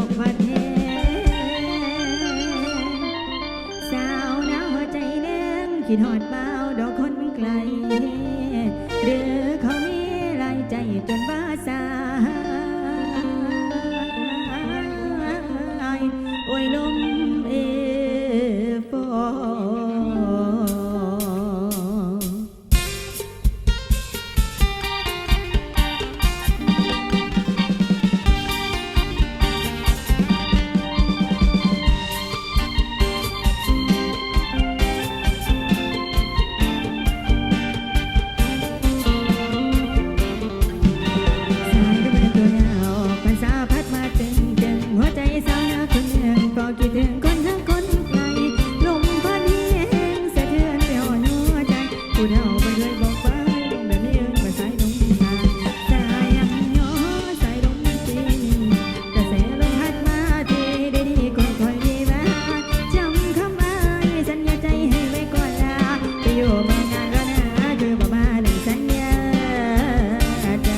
อกมาแทนสาวหนาวใจแนงคิดหอดเบาดอกคนไกลเดือเขามีรายใจจนบ้าสา อยู่มานก็นะคืมารัญญาใจ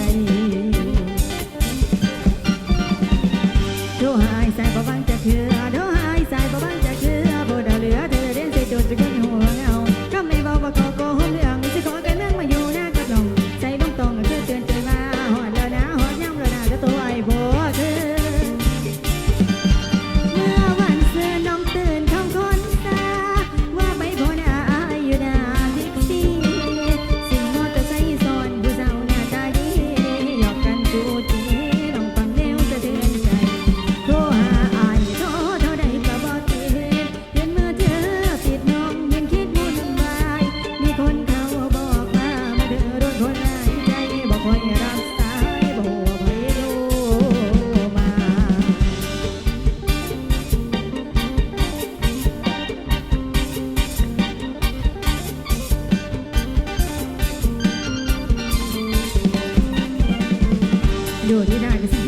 โดยที่ได้ไสิ